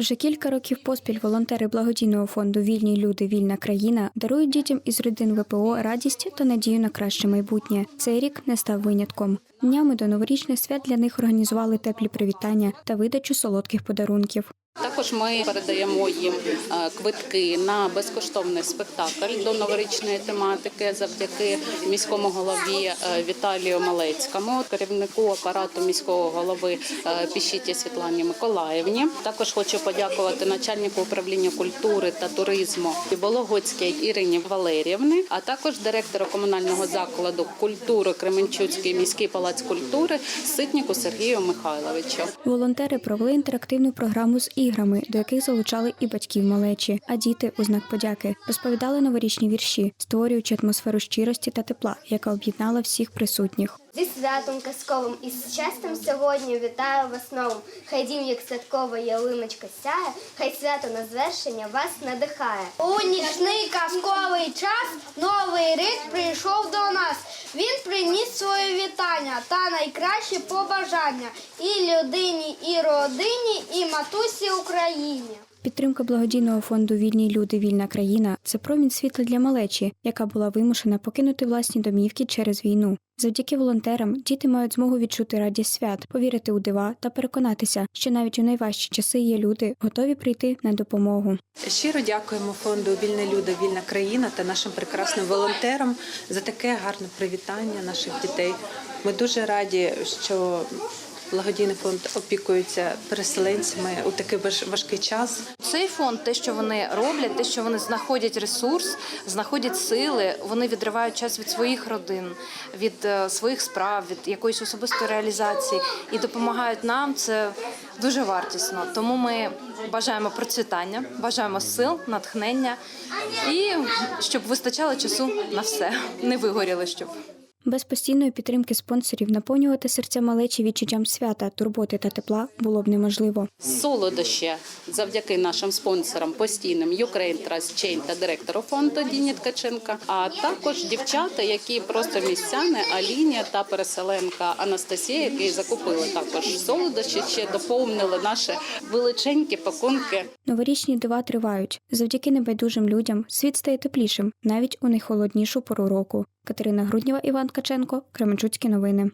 Вже кілька років поспіль волонтери благодійного фонду Вільні люди, вільна країна дарують дітям із родин ВПО радість та надію на краще майбутнє. Цей рік не став винятком. Днями до новорічних свят для них організували теплі привітання та видачу солодких подарунків. Також ми передаємо їм е, квитки на безкоштовний спектакль до новорічної тематики завдяки міському голові е, Віталію Малецькому, керівнику апарату міського голови е, Піщиті Світлані Миколаївні. Також хочу подякувати начальнику управління культури та туризму Вологодській Ірині Валеріївни, а також директору комунального закладу культури Кременчуцький міський палац культури Ситніку Сергію Михайловичу. Волонтери провели інтерактивну програму з іграми, до яких залучали і батьків малечі, а діти у знак подяки розповідали новорічні вірші, створюючи атмосферу щирості та тепла, яка об'єднала всіх присутніх. Зі святом казковим і з щастям сьогодні вітаю вас новим. Хай дім, як святкова ялиночка сяє, хай свято на звершення вас надихає. У нічний казковий час новий рік прийшов до. Він приніс своє вітання та найкращі побажання і людині, і родині, і матусі Україні. Підтримка благодійного фонду Вільні люди, вільна країна це промінь світла для малечі, яка була вимушена покинути власні домівки через війну. Завдяки волонтерам діти мають змогу відчути радість свят, повірити у дива та переконатися, що навіть у найважчі часи є люди, готові прийти на допомогу. Щиро дякуємо фонду Вільне люди, вільна країна та нашим прекрасним волонтерам за таке гарне привітання наших дітей. Ми дуже раді, що благодійний фонд опікується переселенцями у такий важкий час. Цей фонд, те, що вони роблять, те, що вони знаходять ресурс, знаходять сили, вони відривають час від своїх родин, від е, своїх справ, від якоїсь особистої реалізації і допомагають нам. Це дуже вартісно. Тому ми бажаємо процвітання, бажаємо сил, натхнення і щоб вистачало часу на все, не вигоріли щоб. Без постійної підтримки спонсорів наповнювати серця малечі відчуттям свята, турботи та тепла було б неможливо. Солодощі завдяки нашим спонсорам постійним Ukraine Trust Chain та директору фонду Діні Ткаченка, а також дівчата, які просто містяни Алінія та переселенка Анастасія, які закупили також солодощі, ще доповнили наші величенькі пакунки. Новорічні дива тривають. Завдяки небайдужим людям світ стає теплішим навіть у найхолоднішу пору року. Катерина Груднєва, Іван Каченко, Кременчуцькі новини.